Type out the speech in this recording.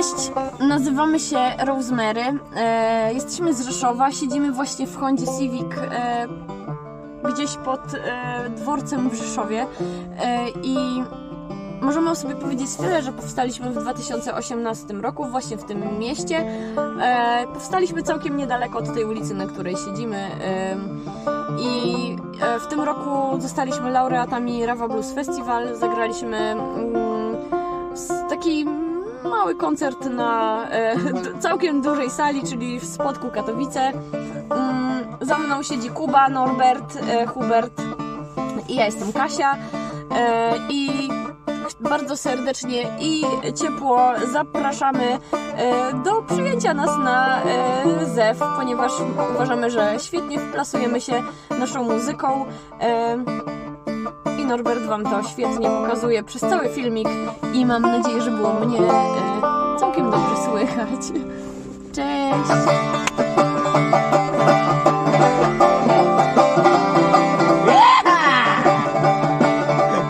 Cześć, nazywamy się Rosemary. E, jesteśmy z Rzeszowa, siedzimy właśnie w Hondzie Civic e, gdzieś pod e, dworcem w Rzeszowie e, i możemy o sobie powiedzieć tyle, że powstaliśmy w 2018 roku właśnie w tym mieście. E, powstaliśmy całkiem niedaleko od tej ulicy, na której siedzimy e, i e, w tym roku zostaliśmy laureatami Rawa Blues Festival. Zagraliśmy mm, mały koncert na e, d- całkiem dużej sali, czyli w Spodku Katowice. Mm, za mną siedzi Kuba, Norbert, e, Hubert i ja jestem Kasia. E, I bardzo serdecznie i ciepło zapraszamy do przyjęcia nas na ZEW, ponieważ uważamy, że świetnie wplasujemy się naszą muzyką. Norbert Wam to świetnie pokazuje przez cały filmik i mam nadzieję, że było mnie e, całkiem dobrze słychać. Cześć!